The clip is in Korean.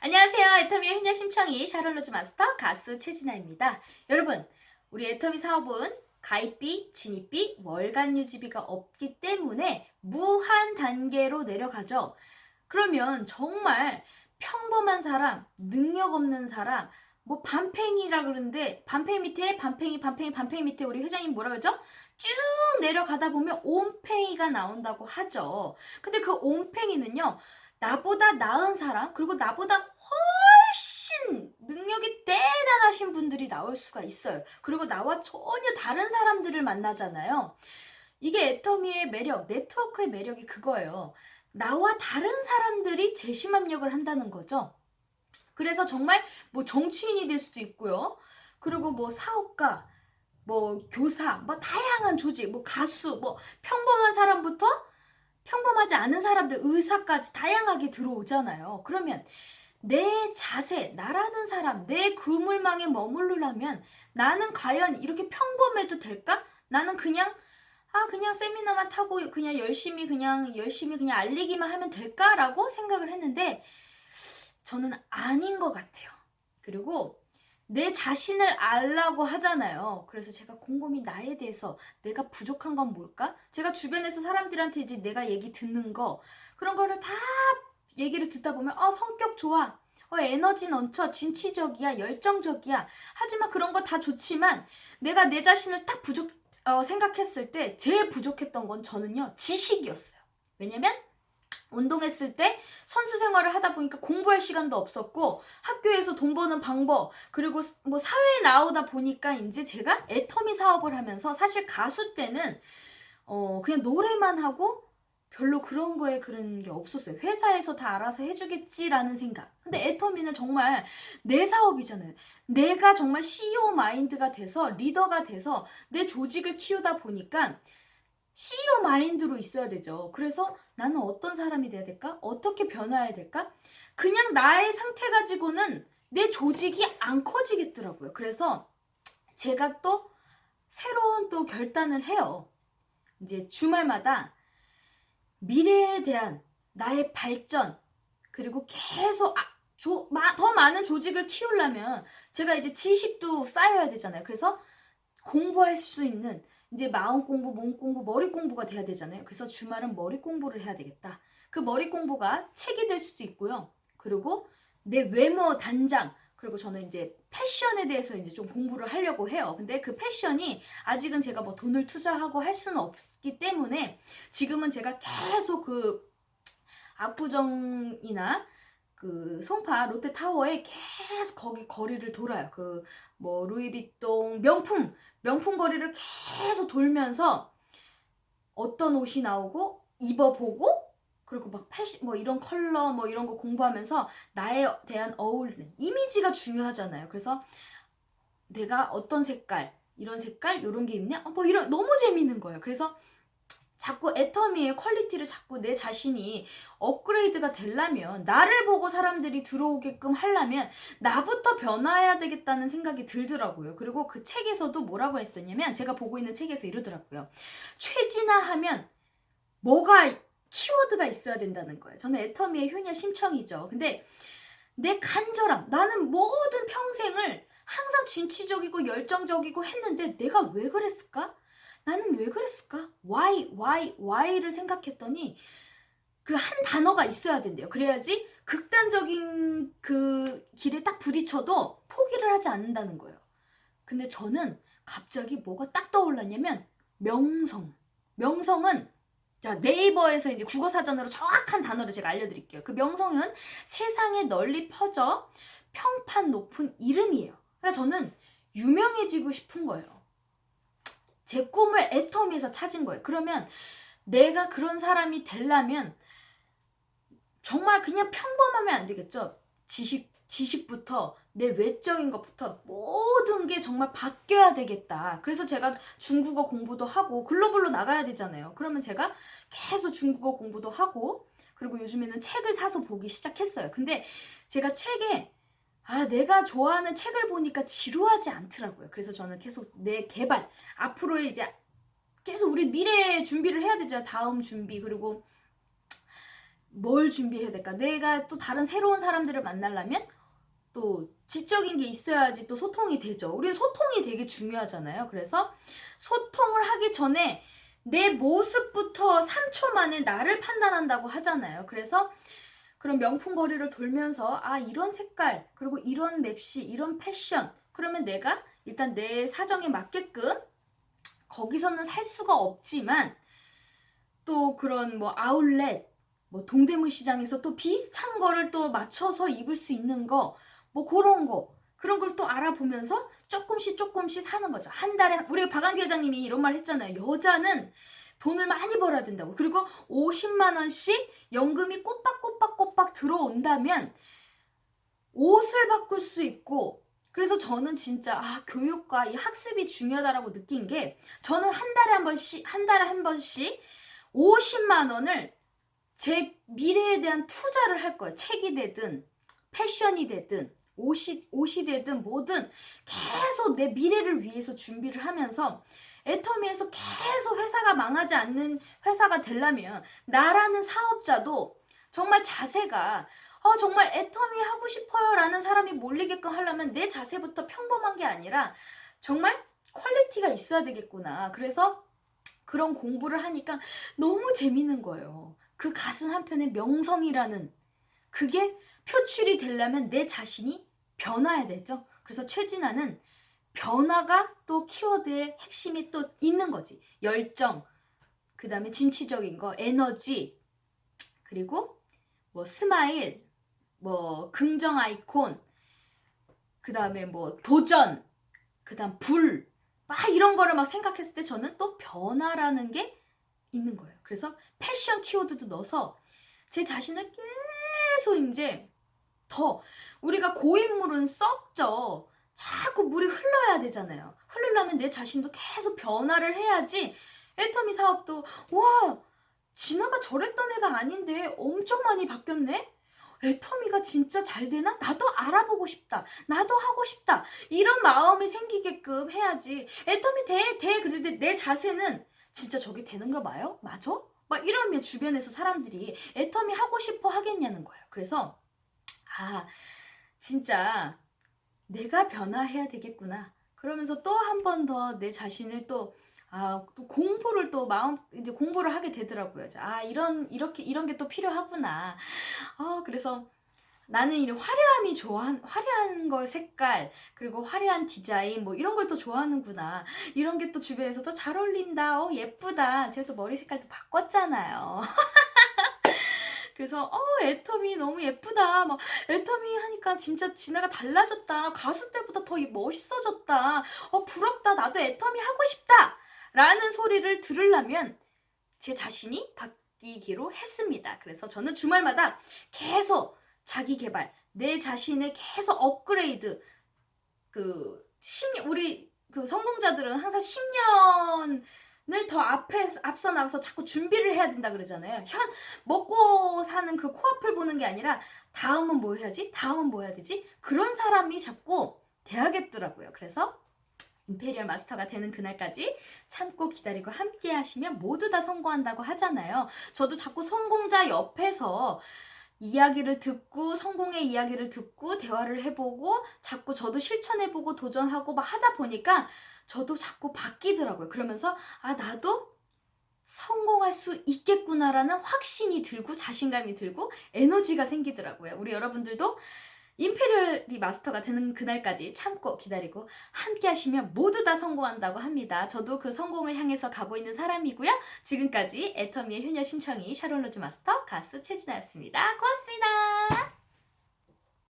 안녕하세요. 애터미의 효녀 심청이 샤를로즈 마스터 가수 최진아입니다. 여러분, 우리 애터미 사업은 가입비, 진입비, 월간 유지비가 없기 때문에 무한 단계로 내려가죠. 그러면 정말 평범한 사람, 능력 없는 사람, 뭐 반팽이라 그러는데 반팽이 밑에 반팽이 반팽이 반팽이 밑에 우리 회장님 뭐라 그러죠? 쭉 내려가다 보면 온팽이가 나온다고 하죠. 근데 그 온팽이는요. 나보다 나은 사람 그리고 나보다 훨씬 능력이 대단하신 분들이 나올 수가 있어요. 그리고 나와 전혀 다른 사람들을 만나잖아요. 이게 애터미의 매력, 네트워크의 매력이 그거예요. 나와 다른 사람들이 재심합력을 한다는 거죠. 그래서 정말 뭐 정치인이 될 수도 있고요. 그리고 뭐 사업가, 뭐 교사, 뭐 다양한 조직, 뭐 가수, 뭐 평범한 사람부터 평범하지 않은 사람들, 의사까지 다양하게 들어오잖아요. 그러면 내 자세, 나라는 사람, 내 그물망에 머무르려면 나는 과연 이렇게 평범해도 될까? 나는 그냥 아 그냥 세미나만 타고 그냥 열심히 그냥 열심히 그냥 알리기만 하면 될까라고 생각을 했는데 저는 아닌 것 같아요. 그리고 내 자신을 알라고 하잖아요. 그래서 제가 곰곰이 나에 대해서 내가 부족한 건 뭘까? 제가 주변에서 사람들한테 이제 내가 얘기 듣는 거 그런 거를 다 얘기를 듣다 보면 어 성격 좋아. 어 에너지 넘쳐 진취적이야 열정적이야 하지만 그런 거 다 좋지만 내가 내 자신을 딱 부족 어, 생각했을 때 제일 부족했던 건 저는요 지식이었어요 왜냐면 운동했을 때 선수 생활을 하다 보니까 공부할 시간도 없었고 학교에서 돈 버는 방법 그리고 뭐 사회에 나오다 보니까 이제 제가 애터미 사업을 하면서 사실 가수 때는 어 그냥 노래만 하고 별로 그런 거에 그런 게 없었어요. 회사에서 다 알아서 해주겠지라는 생각. 근데 애터미는 정말 내 사업이잖아요. 내가 정말 CEO 마인드가 돼서 리더가 돼서 내 조직을 키우다 보니까 CEO 마인드로 있어야 되죠. 그래서 나는 어떤 사람이 돼야 될까? 어떻게 변화해야 될까? 그냥 나의 상태 가지고는 내 조직이 안 커지겠더라고요. 그래서 제가 또 새로운 또 결단을 해요. 이제 주말마다 미래에 대한 나의 발전 그리고 계속 아, 조, 마, 더 많은 조직을 키우려면 제가 이제 지식도 쌓여야 되잖아요. 그래서 공부할 수 있는 이제 마음 공부, 몸 공부, 머리 공부가 돼야 되잖아요. 그래서 주말은 머리 공부를 해야 되겠다. 그 머리 공부가 책이 될 수도 있고요. 그리고 내 외모 단장, 그리고 저는 이제 패션에 대해서 이제 좀 공부를 하려고 해요. 근데 그 패션이 아직은 제가 뭐 돈을 투자하고 할 수는 없기 때문에 지금은 제가 계속 그 압구정이나 그 송파 롯데타워에 계속 거기 거리를 돌아요. 그 뭐 루이비통 명품 명품 거리를 계속 돌면서 어떤 옷이 나오고 입어보고 그리고 막 패션 뭐 이런 컬러 뭐 이런 거 공부하면서 나에 대한 어울리는 이미지가 중요하잖아요. 그래서 내가 어떤 색깔 이런 색깔 이런 게 있냐? 어, 뭐 이런 너무 재밌는 거예요. 그래서 자꾸 애터미의 퀄리티를 자꾸 내 자신이 업그레이드가 되려면 나를 보고 사람들이 들어오게끔 하려면 나부터 변화해야 되겠다는 생각이 들더라고요. 그리고 그 책에서도 뭐라고 했었냐면 제가 보고 있는 책에서 이러더라고요. 최진화 하면 뭐가 키워드가 있어야 된다는 거예요. 저는 애터미의 효녀 심청이죠. 근데 내 간절함, 나는 모든 평생을 항상 진취적이고 열정적이고 했는데 내가 왜 그랬을까? 나는 왜 그랬을까? Why, why, why를 생각했더니 그 한 단어가 있어야 된대요. 그래야지 극단적인 그 길에 딱 부딪혀도 포기를 하지 않는다는 거예요. 근데 저는 갑자기 뭐가 딱 떠올랐냐면 명성. 명성은 자, 네이버에서 이제 국어 사전으로 정확한 단어를 제가 알려드릴게요. 그 명성은 세상에 널리 퍼져 평판 높은 이름이에요. 그러니까 저는 유명해지고 싶은 거예요. 제 꿈을 애터미에서 찾은 거예요. 그러면 내가 그런 사람이 되려면 정말 그냥 평범하면 안 되겠죠. 지식, 지식부터 내 외적인 것부터 모든 게 정말 바뀌어야 되겠다. 그래서 제가 중국어 공부도 하고 글로벌로 나가야 되잖아요. 그러면 제가 계속 중국어 공부도 하고 그리고 요즘에는 책을 사서 보기 시작했어요. 근데 제가 책에 아, 내가 좋아하는 책을 보니까 지루하지 않더라고요. 그래서 저는 계속 내 개발, 앞으로의 이제 계속 우리 미래 준비를 해야 되잖아요. 다음 준비, 그리고 뭘 준비해야 될까? 내가 또 다른 새로운 사람들을 만나려면 또 지적인 게 있어야지 또 소통이 되죠. 우리는 소통이 되게 중요하잖아요. 그래서 소통을 하기 전에 내 모습부터 3초 만에 나를 판단한다고 하잖아요. 그래서 그런 명품 거리를 돌면서 아 이런 색깔 그리고 이런 맵시 이런 패션 그러면 내가 일단 내 사정에 맞게끔 거기서는 살 수가 없지만 또 그런 뭐 아울렛 뭐 동대문 시장에서 또 비슷한 거를 또 맞춰서 입을 수 있는 거 뭐 그런 거 그런 걸 또 알아보면서 조금씩 조금씩 사는 거죠. 한 달에 우리 박한기 회장님이 이런 말 했잖아요. 여자는 돈을 많이 벌어야 된다고. 그리고 50만 원씩 연금이 꼬박꼬박꼬박 들어온다면 옷을 바꿀 수 있고 그래서 저는 진짜 아 교육과 이 학습이 중요하다라고 느낀 게 저는 한 달에 한 번씩 한 달에 한 번씩 50만 원을 제 미래에 대한 투자를 할 거예요. 책이 되든 패션이 되든 옷이 되든 뭐든 계속 내 미래를 위해서 준비를 하면서 애터미에서 계속 회사가 망하지 않는 회사가 되려면 나라는 사업자도 정말 자세가 어, 정말 애터미 하고 싶어요 라는 사람이 몰리게끔 하려면 내 자세부터 평범한 게 아니라 정말 퀄리티가 있어야 되겠구나. 그래서 그런 공부를 하니까 너무 재밌는 거예요. 그 가슴 한편에 명성이라는 그게 표출이 되려면 내 자신이 변화해야 되죠. 그래서 최진아는 변화가 또 키워드의 핵심이 또 있는 거지. 열정, 그 다음에 진취적인 거, 에너지, 그리고 뭐 스마일, 뭐 긍정 아이콘, 그 다음에 뭐 도전, 그 다음 불, 막 이런 거를 막 생각했을 때 저는 또 변화라는 게 있는 거예요. 그래서 패션 키워드도 넣어서 제 자신을 계속 이제 더 우리가 고인물은 썩죠. 자꾸 물이 흘러야 되잖아요. 흐르려면 내 자신도 계속 변화를 해야지. 애터미 사업도 와 진아가 저랬던 애가 아닌데 엄청 많이 바뀌었네. 애터미가 진짜 잘 되나? 나도 알아보고 싶다. 나도 하고 싶다. 이런 마음이 생기게끔 해야지. 애터미 돼, 돼. 그런데 내 자세는 진짜 저게 되는가 봐요? 맞아? 막 이러면 주변에서 사람들이 애터미 하고 싶어 하겠냐는 거예요. 그래서 아, 진짜 내가 변화해야 되겠구나. 그러면서 또 한 번 더 내 자신을 또, 아, 또 공부를 또 마음, 이제 공부를 하게 되더라고요. 아, 이런, 이렇게, 이런 게 또 필요하구나. 아, 그래서 나는 이런 화려함이 좋아, 화려한 거 색깔, 그리고 화려한 디자인, 뭐 이런 걸 또 좋아하는구나. 이런 게 또 주변에서도 잘 어울린다. 어, 예쁘다. 제가 또 머리 색깔도 바꿨잖아요. 그래서 어 애터미 너무 예쁘다. 막 애터미 하니까 진짜 진아가 달라졌다. 가수 때보다 더 멋있어졌다. 어 부럽다. 나도 애터미 하고 싶다. 라는 소리를 들으려면 제 자신이 바뀌기로 했습니다. 그래서 저는 주말마다 계속 자기 개발 내 자신의 계속 업그레이드 그 10년 우리 그 성공자들은 항상 10년 을 더 앞에 앞서 나가서 자꾸 준비를 해야 된다 그러잖아요. 현 먹고 사는 그 코앞을 보는 게 아니라 다음은 뭐 해야지? 다음은 뭐 해야 되지? 그런 사람이 자꾸 돼야겠더라고요. 그래서 임페리얼 마스터가 되는 그날까지 참고 기다리고 함께 하시면 모두 다 성공한다고 하잖아요. 저도 자꾸 성공자 옆에서 이야기를 듣고 성공의 이야기를 듣고 대화를 해보고 자꾸 저도 실천해보고 도전하고 막 하다 보니까 저도 자꾸 바뀌더라고요. 그러면서 아 나도 성공할 수 있겠구나라는 확신이 들고 자신감이 들고 에너지가 생기더라고요. 우리 여러분들도 임페리얼이 마스터가 되는 그날까지 참고 기다리고 함께 하시면 모두 다 성공한다고 합니다. 저도 그 성공을 향해서 가고 있는 사람이고요. 지금까지 애터미의 효녀 심청이 샤롤로즈 마스터 가수 최진아였습니다. 고맙습니다.